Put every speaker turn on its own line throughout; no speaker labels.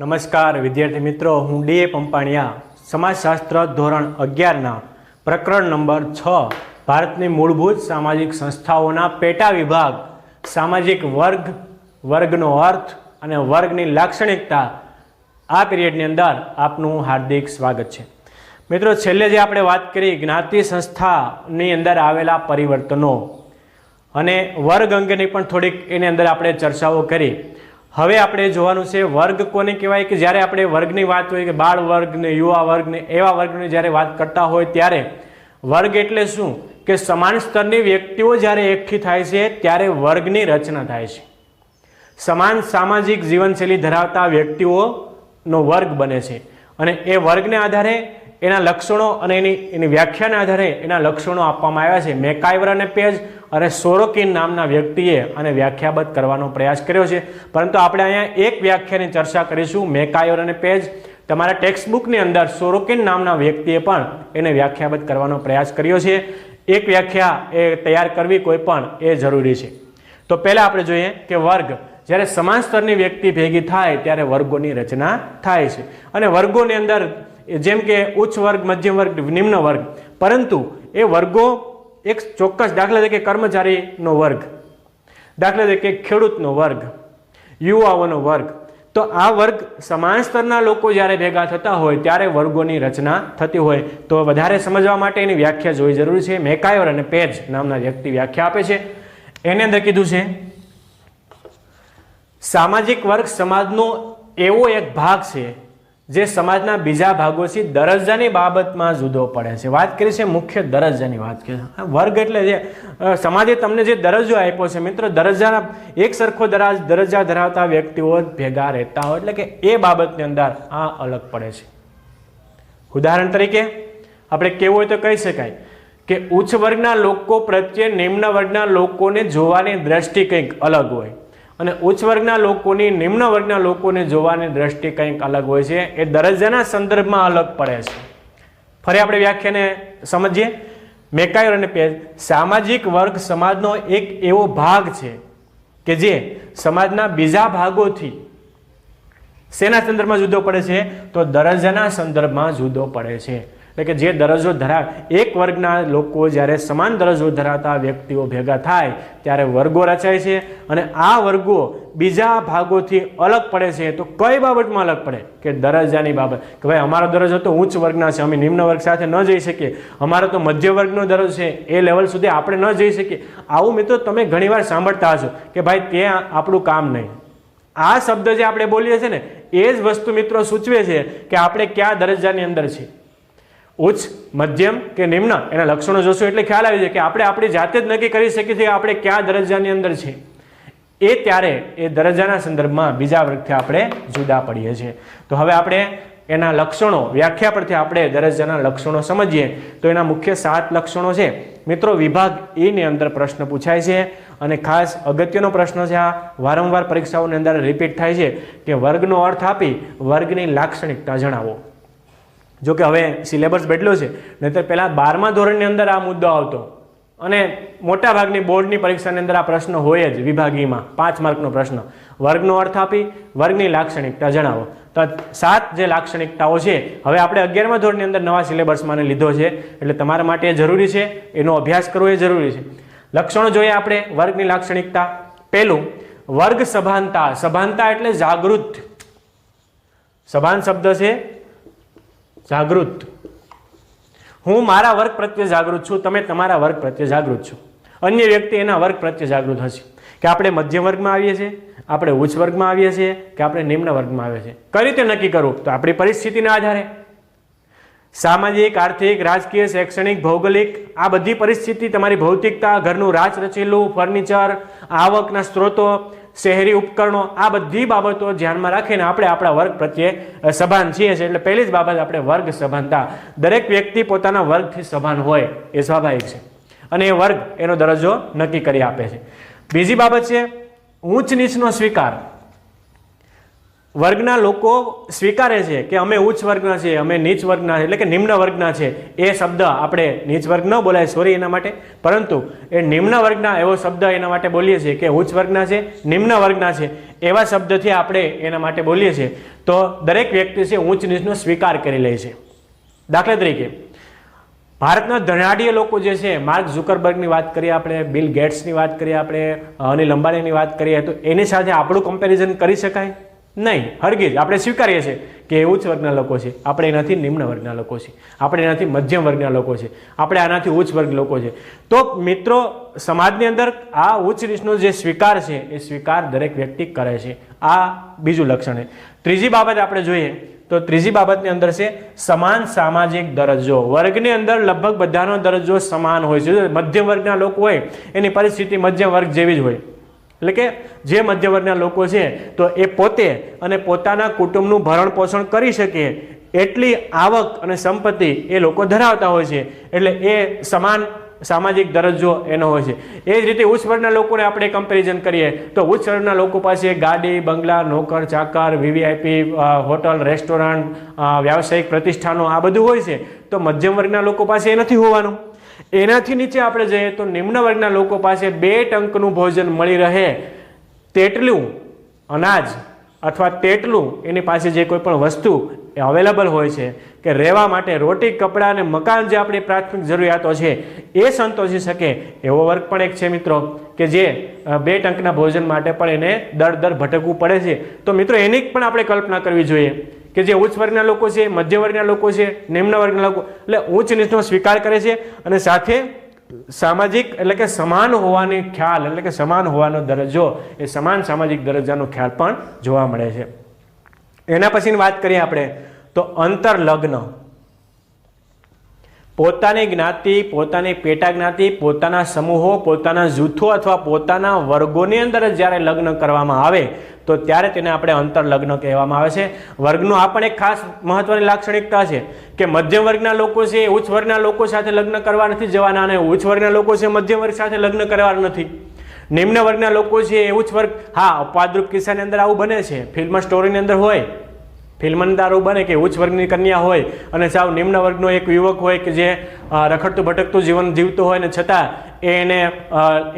નમસ્કાર, વિદ્યાર્થી મિત્રો. હું ડીએ પંપાણિયા. સમાજશાસ્ત્ર ધોરણ અગિયારના, પ્રકરણ નંબર છ, ભારતની મૂળભૂત સામાજિક સંસ્થાઓના પેટા વિભાગ. સામાજિક વર્ગ, વર્ગનો અર્થ અને વર્ગની લાક્ષણિકતા. આ પીરિયડની અંદર આપનું હાર્દિક સ્વાગત છે. મિત્રો, છેલ્લે જે આપણે વાત કરી, જ્ઞાતિ સંસ્થાની અંદર આવેલા પરિવર્તનો. અને વર્ગ અંગેની પણ થોડીક એની અંદર આપણે ચર્ચાઓ કરી. હવે આપણે જોવાનું છે વર્ગ કોને કહેવાય કે જ્યારે આપણે વર્ગની વાત હોય કે બાળ વર્ગ ને યુવા વર્ગ ને એવા વર્ગની જ્યારે વાત કરતા હોય ત્યારે વર્ગ એટલે શું? કે સમાન સ્તરની વ્યક્તિઓ જ્યારે એકઠી થાય છે ત્યારે વર્ગની રચના થાય છે. સમાન સામાજિક જીવનશૈલી ધરાવતા વ્યક્તિઓનો વર્ગ બને છે. અને એ વર્ગને આધારે એના લક્ષણો અને એની એની વ્યાખ્યાના આધારે એના લક્ષણો આપવામાં આવ્યા છે. મેકાઈવર અને પેજ અને સોરોકિન નામના વ્યક્તિએ આને વ્યાખ્યાબદ્ધ કરવાનો પ્રયાસ કર્યો છે. પરંતુ આપણે અહીંયા એક વ્યાખ્યાની ચર્ચા કરીશું મેકાઇવર અને પેજ. તમારા ટેક્સ્ટબુકની અંદર સોરોકિન નામના વ્યક્તિએ પણ એને વ્યાખ્યાબદ્ધ કરવાનો પ્રયાસ કર્યો છે. એક વ્યાખ્યા એ તૈયાર કરવી કોઈ પણ એ જરૂરી છે. તો પહેલાં આપણે જોઈએ કે વર્ગ. જ્યારે સમાન સ્તરની વ્યક્તિ ભેગી થાય, ત્યારે વર્ગોની રચના થાય છે. અને વર્ગોની અંદર જેમ કે ઉચ્ચ વર્ગ, મધ્યમ વર્ગ, નિમ્ન વર્ગ. પરંતુ એ વર્ગો એક ચોક્કસ દાખલા તરીકે કર્મચારીનો વર્ગ, દાખલા તરીકે ખેડૂતનો વર્ગ, યુવાઓનો વર્ગ. તો આ વર્ગ સમાન સ્તરના લોકો જ્યારે ભેગા થતા હોય, ત્યારે વર્ગોની રચના થતી હોય. તો વધારે સમજવા માટે એની વ્યાખ્યા જોવી જરૂરી છે. મેકાયોર અને પેજ નામના વ્યક્તિ વ્યાખ્યા આપે છે. એને અંદર કીધું છે, સામાજિક વર્ગ સમાજનો એવો એક ભાગ છે જે સમાજના બીજા ભાગોથી દરજ્જાની બાબતમાં જુદો પડે છે. વાત કરી છે મુખ્ય દરજ્જાની વાત કરી છે વર્ગ એટલે જે સમાજે તમને જે દરજ્જો આપ્યો છે, મિત્રો, દરજ્જાના એક સરખો દરાજ, દરજ્જા ધરાવતા વ્યક્તિઓ ભેગા રહેતા હોય એટલે કે એ બાબતની અંદર આ અલગ પડે છે. ઉદાહરણ તરીકે, આપણે કેવું હોય તો કહી શકાય કે ઉચ્ચ વર્ગના લોકો પ્રત્યે નિમ્ન વર્ગના લોકોને જોવાની દ્રષ્ટિ કંઈક અલગ હોય. અને ઉચ્ચ વર્ગના લોકોની, નિમ્ન વર્ગના લોકોને જોવાની દ્રષ્ટિ કંઈક અલગ હોય છે. એ દરજ્જાના સંદર્ભમાં અલગ પડે છે. ફરી આપણે વ્યાખ્યાને સમજીએ. મેકાયર અને પેજ, સામાજિક વર્ગ સમાજનો એક એવો ભાગ છે કે જે સમાજના બીજા ભાગોથી શેના સંદર્ભમાં જુદો પડે છે? તો દરજ્જાના સંદર્ભમાં જુદો પડે છે. એટલે કે જે દરજ્જો ધરાવે, એક વર્ગના લોકો જ્યારે સમાન દરજ્જો ધરાવતા વ્યક્તિઓ ભેગા થાય, ત્યારે વર્ગો રચાય છે અને આ વર્ગો બીજા ભાગોથી અલગ પડે છે. તો કઈ બાબતમાં અલગ પડે? કે દરજ્જાની બાબત. કે ભાઈ, અમારો દરજ્જો તો ઉચ્ચ વર્ગના છે, અમે નિમ્ન વર્ગ સાથે ન જઈ શકીએ. અમારો તો મધ્ય વર્ગનો દરજ્જો છે, એ લેવલ સુધી આપણે ન જઈ શકીએ. આવું મિત્રો તમે ઘણીવાર સાંભળતા હશો કે ભાઈ તે આપણું કામ નહીં. આ શબ્દ જે આપણે બોલીએ છીએ ને, એ જ વસ્તુ મિત્રો સૂચવે છે કે આપણે કયા દરજ્જાની અંદર છીએ. ઉચ્ચ, મધ્યમ કે નિમ્ન? એના લક્ષણો જોશું એટલે ખ્યાલ આવી જાય કે આપણે આપણી જાતે જ નક્કી કરી શકીએ છીએ કે આપણે કયા દરજ્જાની અંદર છે એ ત્યારે એ દરજ્જાના સંદર્ભમાં બીજા વર્ગથી આપણે જુદા પડીએ છીએ. તો હવે આપણે એના લક્ષણો, વ્યાખ્યા પરથી આપણે દરજ્જાના લક્ષણો સમજીએ. તો એના મુખ્ય સાત લક્ષણો છે. મિત્રો, વિભાગ એની અંદર પ્રશ્ન પૂછાય છે અને ખાસ અગત્યનો પ્રશ્ન છે આ. વારંવાર પરીક્ષાઓની અંદર રિપીટ થાય છે કે વર્ગનો અર્થ આપી વર્ગની લાક્ષણિકતા જણાવો. જો કે હવે સિલેબસ બદલ્યો છે, નહીતર પહેલાં બારમા ધોરણની અંદર આ મુદ્દો આવતો. અને મોટાભાગની બોર્ડની પરીક્ષાની અંદર આ પ્રશ્ન હોય જ વિભાગીમાં પાંચ માર્કનો પ્રશ્ન. વર્ગનો અર્થ આપી, વર્ગની લાક્ષણિકતા જણાવો. તો સાત જે લાક્ષણિકતાઓ છે, હવે આપણે અગિયારમા ધોરણની અંદર નવા સિલેબસમાં લીધો છે, એટલે તમારા માટે એ જરૂરી છે, એનો અભ્યાસ કરવો એ જરૂરી છે. લક્ષણો જોઈએ આપણે, વર્ગની લાક્ષણિકતા. પહેલું વર્ગ સભાનતા સભાનતા એટલે જાગૃત. સભાન શબ્દ છે જાગૃત. હું મારા વર્ગ પ્રત્યે જાગૃત છું, તમે તમારા વર્ગ પ્રત્યે જાગૃત છો. અન્ય વ્યક્તિ એના વર્ગ પ્રત્યે જાગૃત હશે. કે આપણે મધ્યમ વર્ગમાં આવીએ છીએ, આપણે ઉચ્ચ વર્ગમાં આવીએ છીએ, કે આપણે નિમ્ન વર્ગમાં આવીએ છીએ. કઈ રીતે નક્કી કરવું? તો આપણી પરિસ્થિતિના આધારે. સામાજિક, આર્થિક, રાજકીય, શૈક્ષણિક, ભૌગોલિક, આ બધી પરિસ્થિતિ તમારી ભૌતિકતા, ઘરનું રાચ રચેલું, ફર્નિચર, આવકના સ્ત્રોતો શહેરી ઉપકરણો, આ બધી બાબતો ધ્યાનમાં રાખીને આપણે આપણા વર્ગ પ્રત્યે સભાન છીએ છીએ. એટલે પહેલી જ બાબત આપણે વર્ગ સભાનતા. દરેક વ્યક્તિ પોતાના વર્ગથી સભાન હોય એ સ્વાભાવિક છે. અને એ વર્ગ એનો દરજ્જો નક્કી કરી આપે છે. બીજી બાબત છે, ઊંચ નીચનો સ્વીકાર. વર્ગના લોકો સ્વીકારે છે કે અમે ઉચ્ચ વર્ગના છીએ, અમે નીચ વર્ગના એટલે કે નિમ્ન વર્ગના છે. એ શબ્દ આપણે નીચ વર્ગ ન બોલાય સોરી એના માટે. પરંતુ એ નિમ્ન વર્ગના એવો શબ્દ એના માટે બોલીએ છીએ કે ઉચ્ચ વર્ગના છે, નિમ્ન વર્ગના છે. એવા શબ્દથી આપણે એના માટે બોલીએ છીએ. તો દરેક વ્યક્તિ છે ઊંચ નીચનો સ્વીકાર કરી લે છે. દાખલા તરીકે, ભારતના ધનાઢ્ય લોકો જે છે, માર્ક ઝુકરબર્ગની વાત કરીએ આપણે, બિલ ગેટ્સની વાત કરીએ આપણે, અનિલ અંબાણીની વાત કરીએ, તો એની સાથે આપણું કમ્પેરિઝન કરી શકાય? નહીં હરગીજ આપણે સ્વીકારીએ છીએ કે એ ઉચ્ચ વર્ગના લોકો છે. આપણે એનાથી નિમ્ન વર્ગના લોકો છે. આપણે એનાથી મધ્યમ વર્ગના લોકો છે. આપણે આનાથી ઉચ્ચ વર્ગ લોકો છે. તો મિત્રો, સમાજની અંદર આ ઉચ્ચ રીતનો જે સ્વીકાર છે, એ સ્વીકાર દરેક વ્યક્તિ કરે છે. આ બીજું લક્ષણ છે. ત્રીજી બાબત આપણે જોઈએ, તો ત્રીજી બાબતની અંદર છે સમાન સામાજિક દરજ્જો. વર્ગની અંદર લગભગ બધાનો દરજ્જો સમાન હોય છે. મધ્યમ વર્ગના લોકો હોય, એની પરિસ્થિતિ મધ્યમ વર્ગ જેવી જ હોય. એટલે કે જે મધ્યવર્ગના લોકો છે, તો એ પોતે અને પોતાના કુટુંબનું ભરણ પોષણ કરી શકે એટલી આવક અને સંપત્તિ એ લોકો ધરાવતા હોય છે. એટલે એ સમાન સામાજિક દરજ્જો એનો હોય છે. એ જ રીતે ઉચ્ચ વર્ગના લોકોને આપણે કમ્પેરિઝન કરીએ, તો ઉચ્ચ વર્ગના લોકો પાસે ગાડી, બંગલા, નોકર, ચાકર વીવીઆઈપી હોટલ, રેસ્ટોરન્ટ વ્યાવસાયિક પ્રતિષ્ઠાનો આ બધું હોય છે. તો મધ્યમ વર્ગના લોકો પાસે એ નથી હોવાનું. એનાથી નીચે આપણે જઈએ તો નિમ્ન વર્ગના લોકો પાસે બે ટંકનું ભોજન મળી રહે. તેટલું અનાજ અથવા તેટલું એની પાસે જે કોઈ પણ વસ્તુ એ અવેલેબલ હોય છે કે રહેવા માટે રોટી, કપડાં અને મકાન જે આપણી પ્રાથમિક જરૂરિયાતો છે એ સંતોષી શકે. એવો વર્ગ પણ એક છે મિત્રો કે જે બે ટંકના ભોજન માટે પણ એને દર દર ભટકવું પડે છે. તો મિત્રો એની પણ આપણે કલ્પના કરવી જોઈએ. કે જે ઉચ્ચ વર્ગના લોકો છે, મધ્ય વર્ગના લોકો છે, નિમ્ન વર્ગના લોકો, એટલે ઉચ્ચ નીચનો સ્વીકાર કરે છે અને સાથે સામાજિક એટલે કે સમાન હોવાની ખ્યાલ, એટલે કે સમાન હોવાનો દરજ્જો, એ સમાન સામાજિક દરજ્જાનો ખ્યાલ પણ જોવા મળે છે. એના પછીની વાત કરીએ આપણે, તો અંતર લગ્ન પોતાની જ્ઞાતિ, પોતાની પેટા જ્ઞાતિ, પોતાના સમૂહો, પોતાના જૂથો અથવા પોતાના વર્ગોની અંદર જ જ્યારે લગ્ન કરવામાં આવે, તો ત્યારે તેને આપણે અંતર લગ્ન કહેવામાં આવે છે. વર્ગનું આ પણ એક ખાસ મહત્વની લાક્ષણિકતા છે કે મધ્યમ વર્ગના લોકો છે ઉચ્ચ વર્ગના લોકો સાથે લગ્ન કરવા નથી જવાના અને ઉચ્ચ વર્ગના લોકો છે મધ્યમ વર્ગ સાથે લગ્ન કરવાના નથી. નિમ્ન વર્ગના લોકો છે એ ઉચ્ચ વર્ગ, હા અપવાદરૂપ કિસ્સાની અંદર આવું બને છે. ફિલ્મ સ્ટોરીની અંદર હોય ફિલ્મની અંદર બને કે ઉચ્ચ વર્ગની કન્યા હોય અને સાવ નિમ્ન વર્ગનો એક યુવક હોય કે જે રખડતું ભટકતું જીવન જીવતું હોય ને છતાં એને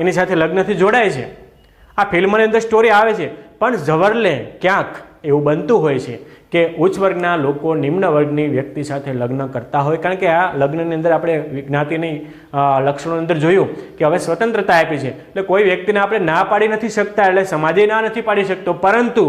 એની સાથે લગ્નથી જોડાય છે. આ ફિલ્મની અંદર સ્ટોરી આવે છે, પણ જવરલે ક્યાંક એવું બનતું હોય છે કે ઉચ્ચ વર્ગના લોકો નિમ્ન વર્ગની વ્યક્તિ સાથે લગ્ન કરતા હોય. કારણ કે આ લગ્નની અંદર આપણે જ્ઞાતિની લક્ષણો અંદર જોયું કે હવે સ્વતંત્રતા આપી છે. એટલે કોઈ વ્યક્તિને આપણે ના પાડી નથી શકતા, એટલે સમાજે ના નથી પાડી શકતો. પરંતુ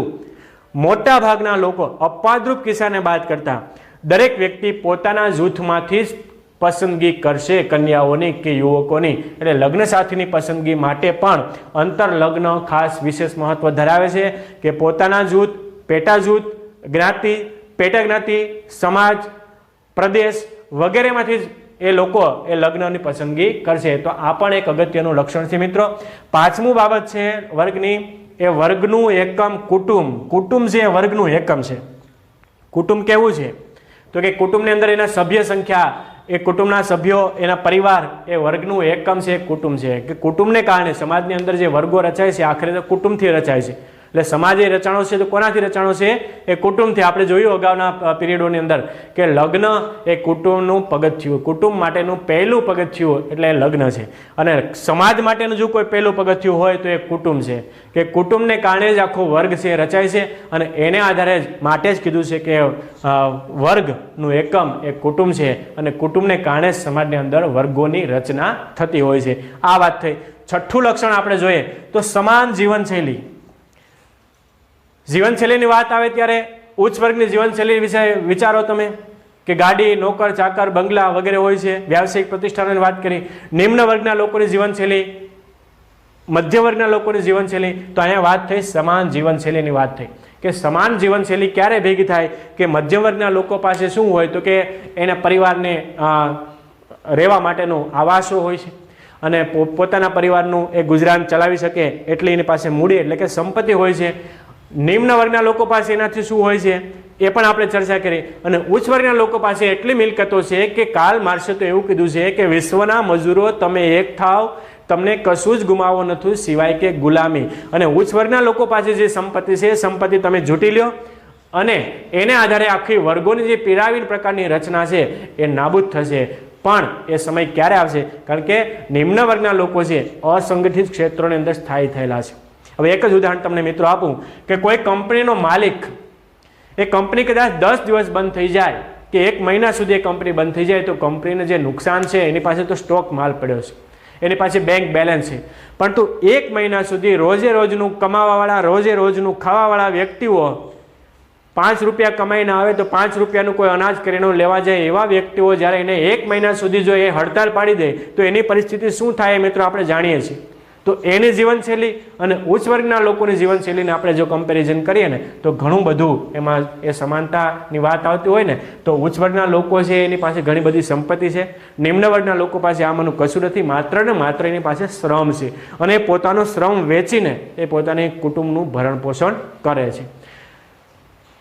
મોટા ભાગના લોકો અપવાદરૂપ કિસ્સાને બાદ કરતા દરેક વ્યક્તિ પોતાના જૂથમાંથી જ પસંદગી કરશે કન્યાઓની કે યુવકોની. એટલે લગ્ન સાથીની પસંદગી માટે પણ અંતર લગ્ન ખાસ વિશેષ મહત્વ ધરાવે છે કે પોતાના જૂથ, પેટા જૂથ, જ્ઞાતિ, પેટા જ્ઞાતિ, સમાજ, પ્રદેશ વગેરેમાંથી જ એ લોકો એ લગ્નની પસંદગી કરશે. તો આ પણ એક અગત્યનું લક્ષણ છે મિત્રો. પાંચમું બાબત છે વર્ગની એ વર્ગનું એકમ કુટુંબ. કુટુંબ છે એ વર્ગનું એકમ છે. કુટુંબ કેવું છે? તો કે કુટુંબની અંદર એના સભ્ય સંખ્યા, એ કુટુંબના સભ્યો, એના પરિવાર, એ વર્ગનું એકમ છે કુટુંબ છે. કે કુટુંબને કારણે સમાજની અંદર જે વર્ગો રચાય છે, આખરે તો કુટુંબથી રચાય છે. એટલે સમાજ એ રચાણો છે તો કોનાથી રચાણો છે? એ કુટુંબથી. આપણે જોયું અગાઉના પીરિયડોની અંદર કે લગ્ન એ કુટુંબનું પગથિયું કુટુંબ માટેનું પહેલું પગથિયું એટલે લગ્ન છે. અને સમાજ માટેનું જો કોઈ પહેલું પગથિયું હોય તો એ કુટુંબ છે. કે કુટુંબને કારણે જ આખો વર્ગ છે રચાય છે. અને એને આધારે માટે જ કીધું છે કે વર્ગનું એકમ એ કુટુંબ છે. અને કુટુંબને કારણે જ સમાજની અંદર વર્ગોની રચના થતી હોય છે. આ વાત થઈ. છઠ્ઠું લક્ષણ આપણે જોઈએ તો સમાન જીવનશૈલી. જીવનશૈલીની વાત આવે ત્યારે ઉચ્ચ વર્ગની જીવનશૈલી વિશે વિચારો તમે કે ગાડી, નોકર, ચાકર, બંગલા વગેરે હોય છે, વ્યાવસાયિક પ્રતિષ્ઠાનોની વાત કરી, નિમ્ન વર્ગના લોકોની જીવનશૈલી, મધ્ય વર્ગના લોકોની જીવનશૈલી, તો અહીંયા વાત થઈ સમાન જીવનશૈલીની વાત થઈ. કે સમાન જીવનશૈલી ક્યારે ભેગી થાય? કે મધ્યમ વર્ગના લોકો પાસે શું હોય? તો કે એના પરિવારને રહેવા માટેનું આવાસો હોય છે. અને પોતાના પરિવારનું એ ગુજરાન ચલાવી શકે, એટલી એની પાસે મૂડી, એટલે કે સંપત્તિ હોય છે. નિમ્ન વર્ગના લોકો પાસે એનાથી શું હોય છે? એ પણ આપણે ચર્ચા કરી. અને ઉચ્ચ વર્ગના લોકો પાસે એટલી મિલકતો છે કે કાલ માર્શે તો એવું કીધું છે કે વિશ્વના મજૂરો તમે એક થાવ, તમને કશું જ ગુમાવો નથી સિવાય કે ગુલામી. અને ઉચ્ચ વર્ગના લોકો પાસે જે સંપત્તિ છે એ સંપત્તિ તમે જૂટી લ્યો. અને એને આધારે આખી વર્ગોની જે પિરામિડ પ્રકારની રચના છે એ નાબૂદ થશે. પણ એ સમય ક્યારે આવશે? કારણ કે નિમ્ન વર્ગના લોકો છે અસંગઠિત ક્ષેત્રોની અંદર સ્થાયી થયેલા છે. હવે એક જ ઉદાહરણ તમને મિત્રો આપું કે કોઈ કંપનીનો માલિક, એ કંપની કદાચ દસ દિવસ બંધ થઈ જાય કે એક મહિના સુધી એ કંપની બંધ થઈ જાય તો કંપનીને જે નુકસાન છે એની પાસે તો સ્ટોક માલ પડ્યો છે, એની પાસે બેંક બેલેન્સ છે. પરંતુ એક મહિના સુધી રોજે રોજનું કમાવાવાળા, રોજે રોજનું ખાવાવાળા વ્યક્તિઓ પાંચ રૂપિયા કમાઈને આવે તો પાંચ રૂપિયાનું કોઈ અનાજ કરીને લેવા જાય એવા વ્યક્તિઓ જ્યારે એને એક મહિના સુધી જો એ હડતાલ પાડી દે તો એની પરિસ્થિતિ શું થાય મિત્રો આપણે જાણીએ છીએ. તો એની જીવનશૈલી અને ઉચ્ચ વર્ગના લોકોની જીવનશૈલીને આપણે જો કમ્પેરિઝન કરીએ ને, તો ઘણું બધું એમાં એ સમાનતાની વાત આવતી હોય ને, તો ઉચ્ચ વર્ગના લોકો છે એની પાસે ઘણી બધી સંપત્તિ છે. નિમ્ન વર્ગના લોકો પાસે આમાંનું કશું નથી, માત્ર ને માત્ર એની પાસે શ્રમ છે. અને એ પોતાનો શ્રમ વેચીને એ પોતાની કુટુંબનું ભરણ પોષણ કરે છે.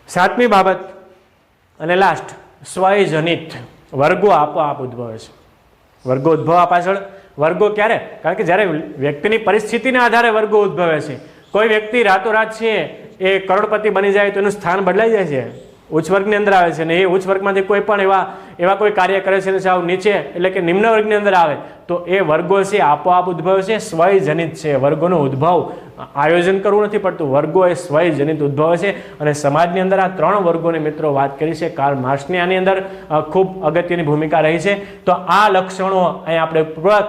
સાતમી બાબત, અને લાસ્ટ સ્વયજનિત. વર્ગો આપોઆપ ઉદ્ભવે છે. વર્ગો ઉદ્ભવવા પાછળ વર્ગો ક્યારે? કારણ કે જ્યારે વ્યક્તિની પરિસ્થિતિના આધારે વર્ગો ઉદ્ભવે છે. કોઈ વ્યક્તિ રાતોરાત છે, એ કરોડપતિ બની જાય તો એનું સ્થાન બદલાઈ જાય છે. ઉચ્ચ વર્ગની અંદર આવે છે ને એ ઉચ્ચ વર્ગમાંથી કોઈ પણ એવા એવા કોઈ કાર્ય કરે છે સાવ નીચે એટલે કે નિમ્ન વર્ગની અંદર આવે, તો એ વર્ગો છે આપોઆપ ઉદ્ભવ છે, સ્વયજનિત છે. વર્ગોનો ઉદ્ભવ આયોજન કરવું નથી પડતું. વર્ગો એ સ્વયજનિત ઉદ્ભવ છે અને સમાજની અંદર આ ત્રણ વર્ગોની મિત્રો વાત કરી છે. કાર્લ માર્ક્સની આની અંદર ખૂબ અગત્યની ભૂમિકા રહી છે. તો આ લક્ષણો અહીંયા આપણે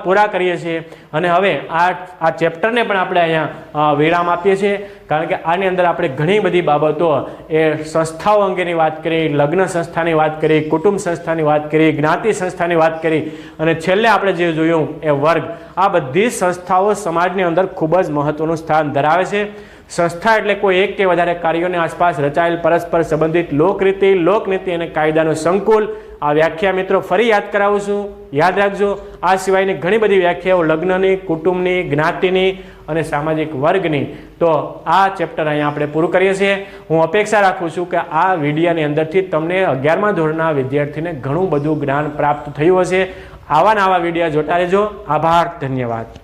પૂરા કરીએ છીએ અને હવે આ આ ચેપ્ટરને પણ આપણે અહીંયા વિરામ આપીએ છીએ. કારણ કે આની અંદર આપણે ઘણી બધી બાબતો, એ સંસ્થાઓ અંગેની વાત કરી, લગ્ન સંસ્થાની વાત કરી, કુટુંબ સંસ્થાની વાત કરી, જ્ઞાતિ સંસ્થાની વાત કરી, અને છેલ્લે આપણે જે જોયું એ વર્ગ. આ બધી સંસ્થાઓ સમાજની અંદર ખૂબ જ મહત્વનું સ્થાન ધરાવે છે. સંસ્થા એટલે કોઈ એક કે વધારે કાર્યોની આસપાસ રચાયેલ પરસ્પર સંબંધિત લોકરીતિ, લોકનીતિ અને કાયદાનું સંકુલ. આ વ્યાખ્યા મિત્રો ફરી યાદ કરાવું છું. યાદ રાખજો, આ સિવાયની ઘણી બધી વ્યાખ્યાઓ લગ્નની, કુટુંબની, જ્ઞાતિની અને સામાજિક વર્ગની. તો આ ચેપ્ટર અહીંયા આપણે પૂરું કરીએ છીએ. હું અપેક્ષા રાખું છું કે આ વિડીયાની અંદરથી તમને અગિયારમા ધોરણના વિદ્યાર્થીને ઘણું બધું જ્ઞાન પ્રાપ્ત થયું હશે. આવા ને આવા વિડીયા જોતા રહેજો. આભાર, ધન્યવાદ.